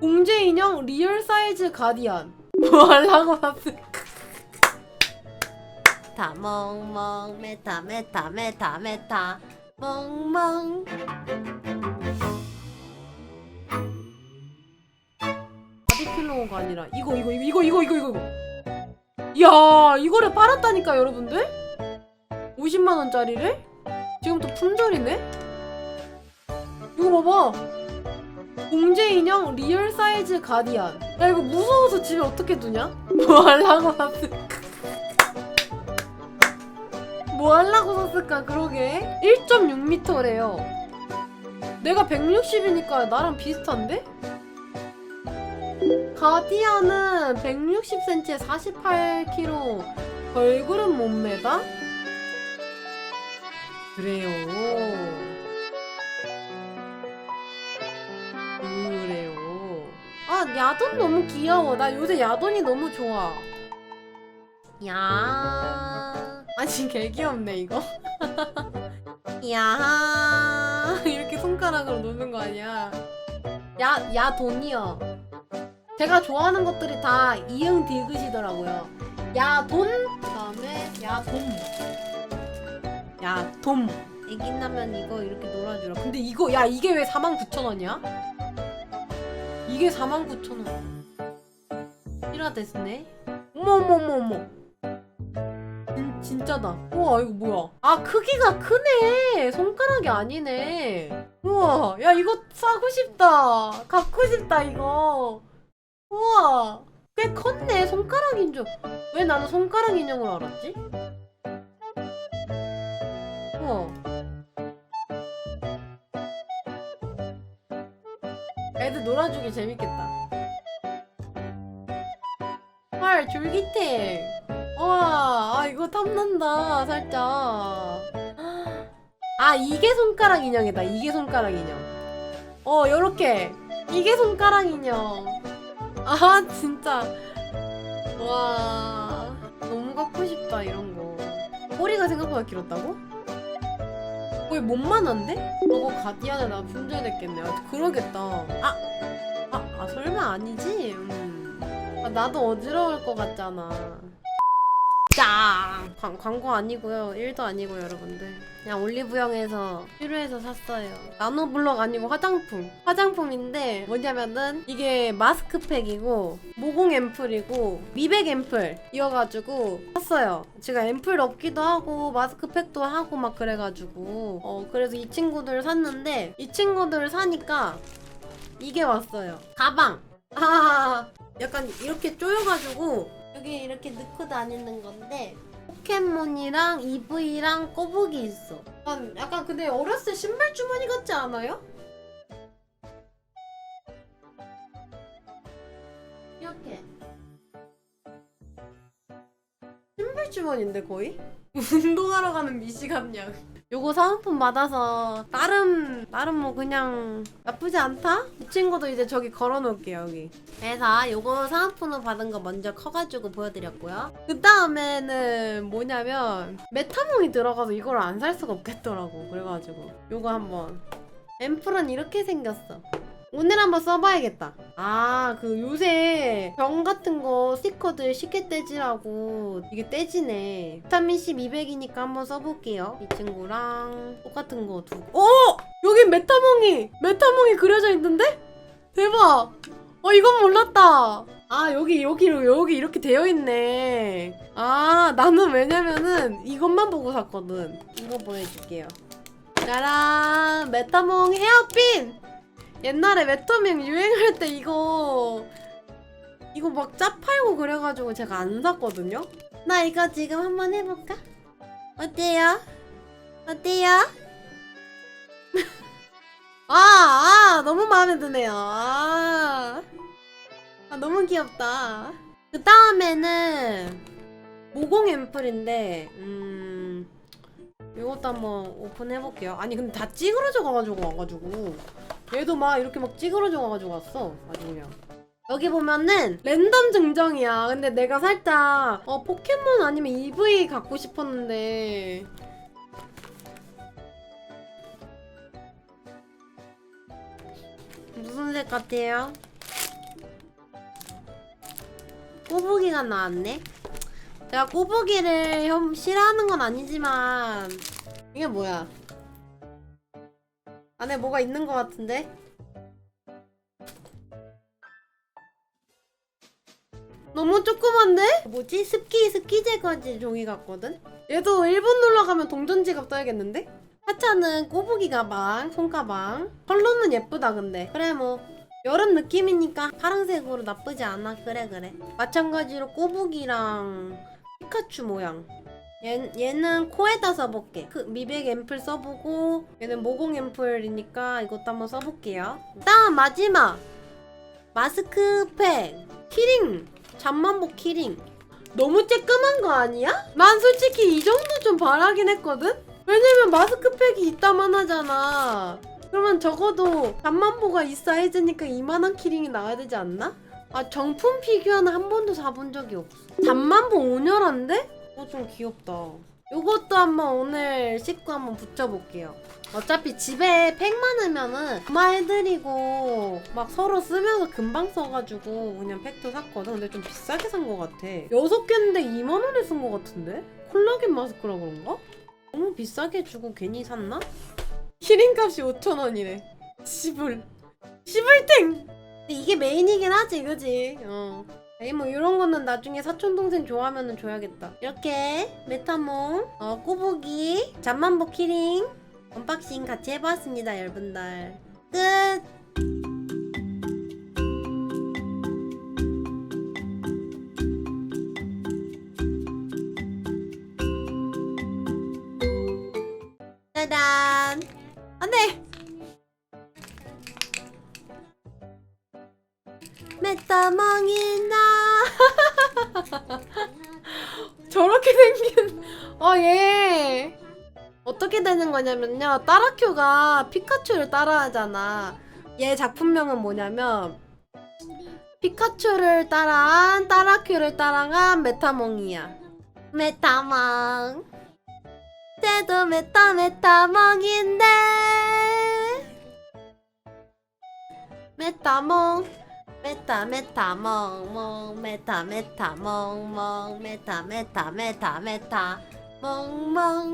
공제 인형 리얼 사이즈 가디언. 뭐 하려고 샀을까? 메타 멍멍 메타 메타 메타 메타. 멍멍. 바디필로우가 아니라 이거 이거 이거 이거 이거 이거 이거. 야 이거를 팔았다니까 여러분들? 50만 원짜리를? 지금 또 품절이네? 이거 봐봐 공제 인형 리얼 사이즈 가디언. 야 이거 무서워서 집에 어떻게 두냐? 뭐 하려고 샀을까? 뭐 하려고 샀을까 그러게? 1.6m래요. 내가 160이니까 나랑 비슷한데? 가디언은 160cm에 48kg 걸그룹 몸매다? 그래요 그래요. 아 야돈 너무 귀여워. 나 요새 야돈이 너무 좋아. 야. 아니 개 귀엽네 이거. 야. 이렇게 손가락으로 노는 거 아니야? 야, 야돈이요. 제가 좋아하는 것들이 다 이응 디귿이더라고요. 야돈 다음에 야돔. 야돔. 애기 나면 이거 이렇게 놀아주라. 근데 이거 야 이게 왜 49,000원이야? 이게 49,000원. 1화 됐네. 어머 어머 어머 어머. 진, 진짜다. 우와 이거 뭐야? 아 크기가 크네. 손가락이 아니네. 우와 야 이거 사고 싶다. 갖고 싶다 이거. 우와 꽤 컸네 손가락인 줄왜 나는 손가락 인형을 알았지? 우와 애들 놀아주기 재밌겠다. 헐, 졸깃해. 와, 아, 이거 탐난다, 살짝. 아, 이게 손가락 인형이다. 이게 손가락 인형. 어, 요렇게. 이게 손가락 인형. 아, 진짜. 와, 너무 갖고 싶다, 이런 거. 꼬리가 생각보다 길었다고? 거의 몸만한데? 저거 가디안에 나 품절됐겠네. 아, 그러겠다. 아, 아, 아 설마 아니지? 음. 아, 나도 어지러울 것 같잖아. 짱! 광, 광고 아니고요. 1도 아니고요, 여러분들. 그냥 올리브영에서 필요해서 샀어요. 나노블럭 아니고 화장품. 화장품인데 뭐냐면은 이게 마스크팩이고 모공 앰플이고 미백 앰플 이어가지고 샀어요. 제가 앰플 없기도 하고 마스크팩도 하고 막 그래가지고 어 그래서 이 친구들 샀는데 이 친구들 사니까 이게 왔어요. 가방. 아 약간 이렇게 쪼여가지고 여기 이렇게 넣고 다니는 건데 포켓몬이랑 EV랑 꼬북이 있어. 약간, 약간 근데 어렸을 때 신발 주머니 같지 않아요? 이렇게 신발 주머니인데 거의? 운동하러 가는 미시간 양. 요거 사은품 받아서 나름 나름 뭐 그냥 나쁘지 않다? 이 친구도 이제 저기 걸어놓을게요 여기. 그래서 요거 사은품으로 받은 거 먼저 커가지고 보여드렸고요. 그 다음에는 뭐냐면 메타몽이 들어가서 이걸 안 살 수가 없겠더라고. 그래가지고 요거 한번. 앰플은 이렇게 생겼어. 오늘 한번 써봐야겠다. 아, 그 요새 병 같은 거 스티커들 쉽게 떼지라고 이게 떼지네. 비타민C 200이니까 한번 써볼게요. 이 친구랑 똑같은 거 두. 오! 여기 메타몽이! 메타몽이 그려져 있는데? 대박! 어, 이건 몰랐다. 아, 여기, 여기, 여기 이렇게 되어 있네. 아, 나는 왜냐면은 이것만 보고 샀거든. 이거 보여줄게요. 짜란! 메타몽 헤어핀! 옛날에 메타몽 유행할 때 이거 이거 막 짜팔고 그래가지고 제가 안 샀거든요. 나 이거 지금 한번 해볼까? 어때요? 어때요? 아, 아, 너무 마음에 드네요. 아, 아 너무 귀엽다. 그 다음에는 모공 앰플인데, 음, 이것도 한번 오픈해볼게요. 아니, 근데 다 찌그러져 가가지고 와가지고. 얘도 막 이렇게 막 찌그러져 가지고 왔어. 아주 그냥. 여기 보면은 랜덤 증정이야. 근데 내가 살짝 어 포켓몬 아니면 EV 갖고 싶었는데 무슨 색 같아요? 꼬부기가 나왔네. 제가 꼬부기를 형 싫어하는 건 아니지만 이게 뭐야? 안에 뭐가 있는 것 같은데? 너무 조그만데? 뭐지? 습기 습기 제거지 종이 같거든? 얘도 일본 놀러 가면 동전 지갑 써야겠는데? 하차는 꼬부기 가방, 손가방. 컬러는 예쁘다 근데. 그래 뭐 여름 느낌이니까 파란색으로 나쁘지 않아. 그래 그래. 마찬가지로 꼬부기랑 피카츄 모양. 얘, 얘는 코에다 써볼게. 그 미백 앰플 써보고 얘는 모공 앰플이니까 이것도 한번 써볼게요. 다음 마지막 마스크팩 키링 잠만보 키링 너무 쬐끔한 거 아니야? 난 솔직히 이 정도 좀 바라긴 했거든? 왜냐면 마스크팩이 이따만 하잖아 그러면 적어도 잠만보가 이 사이즈니까 이만한 키링이 나와야 되지 않나? 아 정품 피규어는 한 번도 사본 적이 없어 잠만보 온열한데? 어좀 귀엽다 요것도 한번 오늘 씻고 한번 붙여볼게요 어차피 집에 팩 많으면은 그만해드리고 막 서로 쓰면서 금방 써가지고 그냥 팩도 샀거든 근데 좀 비싸게 산 것 같아 여섯 개인데 2만원에 쓴 것 같은데? 콜라겐 마스크라 그런가? 너무 비싸게 주고 괜히 샀나? 키링값이 5천원이래 시불 시불탱 이게 메인이긴 하지 그지? 어 에이 뭐 이런 거는 나중에 사촌 동생 좋아하면은 줘야겠다. 이렇게 메타몽, 어 꼬부기, 잠만보 키링 언박싱 같이 해봤습니다, 여러분들. 끝. 짜잔. 안 돼. 메타몽이 나. 저렇게 생긴 어얘 어떻게 되는 거냐면요. 따라큐가 피카츄를 따라하잖아. 얘 작품명은 뭐냐면 피카츄를 따라한 따라큐를 따라한 메타몽이야. 메타몽. 쟤도 메타 메타몽인데. 메타몽 메타 메타 멍멍 메타 메타 멍멍 메타 메타 메타 메타 멍멍